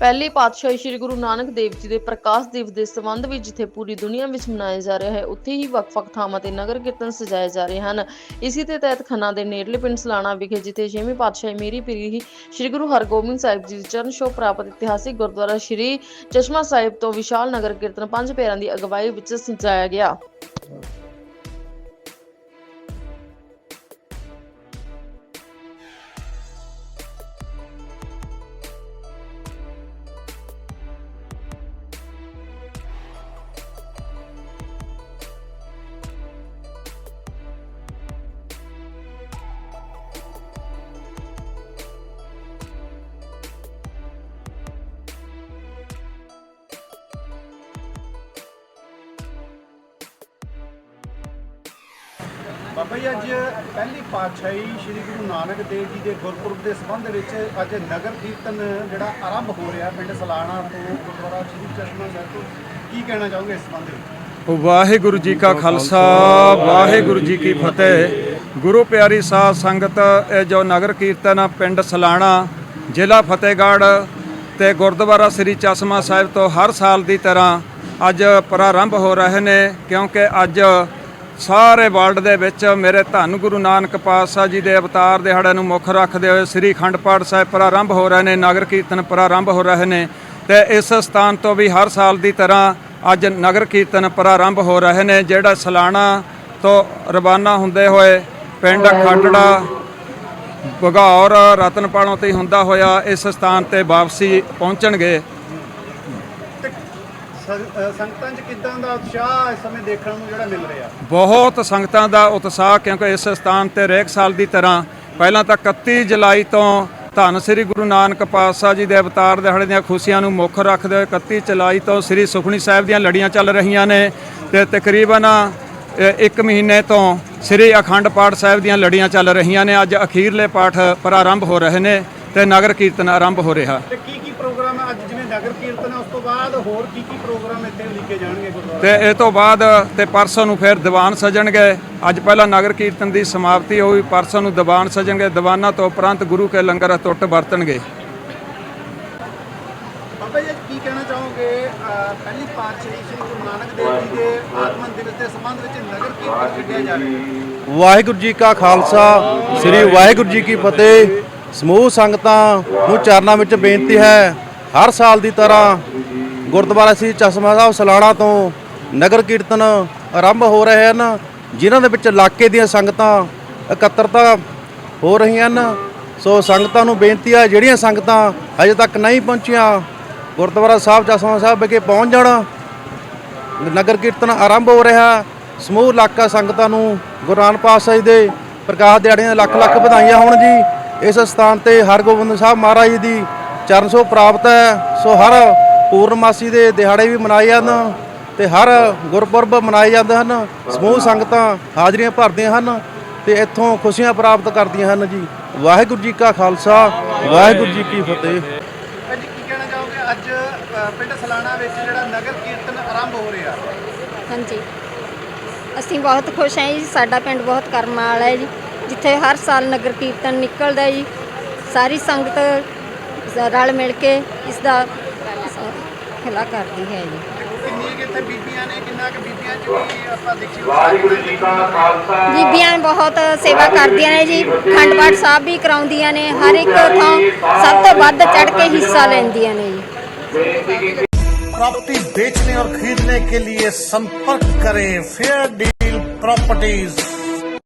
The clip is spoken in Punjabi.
ਪਹਿਲੀ ਪਾਤਸ਼ਾਹੀ ਸ੍ਰੀ ਗੁਰੂ ਨਾਨਕ ਦੇਵ ਜੀ ਦੇ ਪ੍ਰਕਾਸ਼ ਦਿਵਸ ਦੇ ਸੰਬੰਧ ਵਿੱਚ ਜਿੱਥੇ ਪੂਰੀ ਦੁਨੀਆ ਵਿੱਚ ਮਨਾਇਆ ਜਾ ਰਿਹਾ ਹੈ ਉੱਥੇ ਹੀ ਵੱਖ-ਵੱਖ ਥਾਵਾਂ ਤੇ ਨਗਰ ਕੀਰਤਨ ਸਜਾਏ ਜਾ ਰਹੇ ਹਨ। ਇਸੇ ਦੇ ਤਹਿਤ ਖੰਨਾ ਦੇ ਨੇੜਲੇ ਪਿੰਡ ਸਲਾਣਾ ਵਿਖੇ ਜਿੱਥੇ ਛੇਵੀਂ ਪਾਤਸ਼ਾਹੀ ਮੇਰੀ ਪੀਰੀ ਸ੍ਰੀ ਗੁਰੂ ਹਰਗੋਬਿੰਦ ਸਾਹਿਬ ਜੀ ਦੀ ਚਰਨ ਛੋਹ ਪ੍ਰਾਪਤ ਇਤਿਹਾਸਿਕ ਗੁਰਦੁਆਰਾ ਸ੍ਰੀ ਚਸ਼ਮਾ ਸਾਹਿਬ ਤੋਂ ਵਿਸ਼ਾਲ ਨਗਰ ਕੀਰਤਨ ਪੰਜ ਪਿਆਰਿਆਂ ਦੀ ਅਗਵਾਈ ਵਿੱਚ ਸਜਾਇਆ ਗਿਆ। ਬਾਬਾ ਜੀ, ਅੱਜ ਪਹਿਲੀ ਪਾਤਸ਼ਾਹੀ ਸ੍ਰੀ ਗੁਰੂ ਨਾਨਕ ਦੇਵ ਜੀ ਦੇ ਗੁਰਪੁਰਬ ਦੇ ਸੰਬੰਧ ਵਿੱਚ ਅੱਜ ਨਗਰ ਕੀਰਤਨ ਜਿਹੜਾ ਆਰੰਭ ਹੋ ਰਿਹਾ ਪਿੰਡ ਸਲਾਣਾ ਤੋਂ ਗੁਰਦੁਆਰਾ ਸ੍ਰੀ ਚਸ਼ਮਾ ਸਾਹਿਬ ਤੋਂ। ਕੀ ਕਹਿਣਾ ਚਾਹੋਗੇ ਇਸ ਸੰਬੰਧ ਵਿੱਚ? ਵਾਹਿਗੁਰੂ ਜੀ ਕਾ ਖਾਲਸਾ, ਵਾਹਿਗੁਰੂ ਜੀ ਕੀ ਫਤਿਹ। ਗੁਰੂ ਪਿਆਰੀ ਸਾਧ ਸੰਗਤ, ਇਹ ਜੋ ਨਗਰ ਕੀਰਤਨ ਪਿੰਡ ਸਲਾਣਾ, ਜ਼ਿਲ੍ਹਾ ਫਤਿਹਗੜ੍ਹ ਤੇ ਗੁਰਦੁਆਰਾ ਸ੍ਰੀ ਚਸ਼ਮਾ ਸਾਹਿਬ ਤੋਂ ਹਰ ਸਾਲ ਦੀ ਤਰ੍ਹਾਂ ਅੱਜ ਪ੍ਰਾਰੰਭ ਹੋ ਰਹੇ ਨੇ, ਕਿਉਂਕਿ ਅੱਜ ਸਾਰੇ ਵਰਲਡ ਦੇ ਵਿੱਚ ਮੇਰੇ ਧੰਨ ਗੁਰੂ ਨਾਨਕ ਪਾਤਸ਼ਾਹ ਜੀ ਦੇ ਅਵਤਾਰ ਦਿਹਾੜੇ ਨੂੰ ਮੁੱਖ ਰੱਖਦੇ ਹੋਏ ਸ੍ਰੀ ਅਖੰਡ ਪਾਠ ਸਾਹਿਬ ਪ੍ਰਾਰੰਭ ਹੋ ਰਹੇ ਨੇ, ਨਗਰ ਕੀਰਤਨ ਪ੍ਰਾਰੰਭ ਹੋ ਰਹੇ ਨੇ ਤੇ ਇਸ ਸਥਾਨ ਤੋਂ ਵੀ ਹਰ ਸਾਲ ਦੀ ਤਰ੍ਹਾਂ ਅੱਜ ਨਗਰ ਕੀਰਤਨ ਪ੍ਰਾਰੰਭ ਹੋ ਰਹੇ ਨੇ, ਜਿਹੜਾ ਸਲਾਣਾ ਤੋਂ ਰਵਾਨਾ ਹੁੰਦੇ ਹੋਏ ਪਿੰਡ ਖਾਟੜਾ ਬਗੌਰ, ਰਤਨਪਾਲੋਂ ਤੇ ਹੁੰਦਾ ਹੋਇਆ ਇਸ ਸਥਾਨ ਤੇ ਵਾਪਸੀ ਪਹੁੰਚਣਗੇ। ਸੰਗਤਾਂ 'ਚ ਕਿਦਾਂ ਦਾ ਉਤਸ਼ਾਹ ਇਸ ਸਮੇਂ ਦੇਖਣ ਨੂੰ ਜਿਹੜਾ ਮਿਲ ਰਿਹਾ? ਬਹੁਤ ਸੰਗਤਾਂ ਦਾ ਉਤਸ਼ਾਹ ਕਿਉਂਕਿ ਇਸ ਸਥਾਨ ਤੇ ਹਰੇਕ ਸਾਲ ਦੀ ਤਰ੍ਹਾਂ ਪਹਿਲਾਂ ਤਾਂ 31 ਜੁਲਾਈ ਤੋਂ ਧੰਨ ਸ੍ਰੀ ਗੁਰੂ ਨਾਨਕ ਪਾਤਸ਼ਾਹ ਜੀ ਦੇ ਅਵਤਾਰ ਦਿਹਾੜੇ ਦੀਆਂ ਖੁਸ਼ੀਆਂ ਨੂੰ ਮੁੱਖ ਰੱਖਦੇ ਹੋਏ 31 ਜੁਲਾਈ ਤੋਂ ਸ੍ਰੀ ਸੁਖਣੀ ਸਾਹਿਬ ਦੀਆਂ ਲੜੀਆਂ ਚੱਲ ਰਹੀਆਂ ਨੇ ਤੇ ਤਕਰੀਬਨ ਇੱਕ ਮਹੀਨੇ ਤੋਂ ਸ੍ਰੀ ਅਖੰਡ ਪਾਠ ਸਾਹਿਬ ਦੀਆਂ ਲੜੀਆਂ ਚੱਲ ਰਹੀਆਂ ਨੇ। ਅੱਜ ਅਖੀਰਲੇ ਪਾਠ ਪ੍ਰਾਰੰਭ ਹੋ ਰਹੇ ਨੇ ਤੇ ਨਗਰ ਕੀਰਤਨ ਆਰੰਭ ਹੋ ਰਿਹਾ। ਤੇ ਕੀ ਕੀ ਪ੍ਰੋਗਰਾਮ ਹੈ ਅੱਜ ਜਿਵੇਂ ਨਗਰ ਕੀਰਤਨ ਹੈ ਉਸ ਤੋਂ ਬਾਅਦ ਹੋਰ ਕੀ ਕੀ ਪ੍ਰੋਗਰਾਮ ਇੱਥੇ ਲਿਖੇ ਜਾਣਗੇ ਗੁਰਦੁਆਰਾ? ਤੇ ਇਹ ਤੋਂ ਬਾਅਦ ਤੇ ਪਰਸੋਂ ਨੂੰ ਫਿਰ ਦੀਵਾਨ ਸਜਣਗੇ। ਅੱਜ ਪਹਿਲਾਂ ਨਗਰ ਕੀਰਤਨ ਦੀ ਸਮਾਪਤੀ ਹੋਈ ਪਰਸੋਂ ਨੂੰ ਦੀਵਾਨ ਸਜਣਗੇ। ਦੀਵਾਨਾਂ ਤੋਂ ਉਪਰੰਤ ਗੁਰੂ ਕੇ ਲੰਗਰ ਟੁੱਟ ਵਰਤਣਗੇ। ਬਾਬਾ ਜੀ ਕੀ ਕਹਿਣਾ ਚਾਹੋਗੇ? ਪਹਿਲੀ ਪਾਤਸ਼ਾਹੀ ਸ੍ਰੀ ਗੁਰੂ ਨਾਨਕ ਦੇਵ ਜੀ ਦੇ ਆਗਮਨ ਦਿਵਸ ਦੇ ਸੰਬੰਧ ਵਿੱਚ ਨਗਰ ਕੀਰਤਨ ਕੱਢਿਆ ਜਾ ਰਿਹਾ ਹੈ ਵਾਹਿਗੁਰੂ ਜੀ ਕਾ ਖਾਲਸਾ ਸ੍ਰੀ ਵਾਹਿਗੁਰੂ ਜੀ ਕੀ ਫਤਿਹ। ਸਮੂਹ ਸੰਗਤਾਂ ਨੂੰ ਚਰਨਾਂ ਵਿੱਚ ਬੇਨਤੀ ਹੈ ਹਰ ਸਾਲ ਦੀ ਤਰ੍ਹਾਂ ਗੁਰਦੁਆਰਾ ਸ੍ਰੀ ਚਸ਼ਮਾ ਸਾਹਿਬ ਸਲਾਣਾ ਤੋਂ ਨਗਰ ਕੀਰਤਨ ਆਰੰਭ ਹੋ ਰਹੇ ਹਨ, ਜਿਨ੍ਹਾਂ ਦੇ ਵਿੱਚ ਇਲਾਕੇ ਦੀਆਂ ਸੰਗਤਾਂ ਇਕੱਤਰਤਾ ਹੋ ਰਹੀਆਂ ਹਨ। ਸੋ ਸੰਗਤਾਂ ਨੂੰ ਬੇਨਤੀ ਹੈ ਜਿਹੜੀਆਂ ਸੰਗਤਾਂ ਅਜੇ ਤੱਕ ਨਹੀਂ ਪਹੁੰਚੀਆਂ, ਗੁਰਦੁਆਰਾ ਸਾਹਿਬ ਚਸ਼ਮਾ ਸਾਹਿਬ ਵਿਖੇ ਪਹੁੰਚ ਜਾਣ। ਨਗਰ ਕੀਰਤਨ ਆਰੰਭ ਹੋ ਰਿਹਾ, ਸਮੂਹ ਇਲਾਕਾ ਸੰਗਤਾਂ ਨੂੰ ਗੁਰੂ ਨਾਨਕ ਪਾਤਸ਼ਾਹ ਜੀ ਦੇ ਪ੍ਰਕਾਸ਼ ਦਿਹਾੜੀਆਂ ਲੱਖ ਲੱਖ ਵਧਾਈਆਂ ਹੋਣ ਜੀ। ਇਸ ਸਥਾਨ ਤੇ ਹਰਗੋਬਿੰਦ ਸਾਹਿਬ ਮਹਾਰਾਜ ਜੀ ਦੀ ਚਰਨ ਛੋਹ ਪ੍ਰਾਪਤ ਹੈ। ਸੋ ਹਰ ਪੂਰਨਮਾਸੀ ਦੇ ਦਿਹਾੜੇ ਵੀ ਮਨਾਏ ਜਾਂਦੇ ਤੇ ਹਰ ਗੁਰਪੁਰਬ ਮਨਾਏ ਜਾਂਦੇ ਹਨ। ਸਮੂਹ ਸੰਗਤਾਂ ਹਾਜ਼ਰੀਆਂ ਭਰਦੀਆਂ ਹਨ ਤੇ ਇੱਥੋਂ ਖੁਸ਼ੀਆਂ ਪ੍ਰਾਪਤ ਕਰਦੀਆਂ ਹਨ ਜੀ। ਵਾਹਿਗੁਰੂ ਜੀ ਕਾ ਖਾਲਸਾ ਵਾਹਿਗੁਰੂ ਜੀ ਕੀ ਫਤਿਹ। ਅੱਜ ਕੀ ਕਹਿਣਾ ਚਾਹੋਗੇ? ਅੱਜ ਅ, ਪਿੰਡ ਸਲਾਣਾ ਵਿੱਚ ਜਿਹੜਾ ਨਗਰ ਕੀਰਤਨ ਆਰੰਭ ਹੋ ਰਿਹਾ। ਹਾਂਜੀ। ਅਸੀਂ ਬਹੁਤ ਖੁਸ਼ ਹਾਂ ਜੀ ਸਾਡਾ ਪਿੰਡ ਬਹੁਤ ਕਰਮਾਂ ਵਾਲਾ ਹੈ ਜੀ। ਜਿੱਥੇ ਹਰ ਸਾਲ ਨਗਰ ਕੀਰਤਨ ਨਿਕਲਦਾ ਹੈ ਜੀ। ਸਾਰੀ ਸੰਗਤ ਰਲ ਮਿਲ ਕੇ ਇਸ ਦਾ ਖਿਲਾ ਕਰਦੀ ਹੈ ਜੀ ਕਿੰਨੀ ਕਿ ਇੱਥੇ ਬੀਬੀਆਂ ਨੇ ਕਿੰਨਾ ਕਿ ਬੀਬੀਆਂ ਚ ਵੀ ਆਪਾਂ ਦੇਖੀ ਵਾਹਿਗੁਰੂ ਜੀ ਕਾ ਖਾਲਸਾ ਬੀਬੀਆਂ ਬਹੁਤ ਸੇਵਾ ਕਰਦੀਆਂ ਨੇ ਜੀ ਖੰਡ ਪਾਠ ਸਾਹਿਬ ਵੀ ਕਰਾਉਂਦੀਆਂ ਨੇ ਹਰ ਇੱਕ ਥਾਂ ਸਭ ਤੋਂ ਵੱਧ ਚੜ ਕੇ ਹਿੱਸਾ ਲੈਂਦੀਆਂ ਨੇ ਜੀ ਬੇਨਤੀ ਕੀਤੀ प्रॉपर्टी बेचने और खरीदने के लिए संपर्क करें फेयर डील प्रॉपर्टीज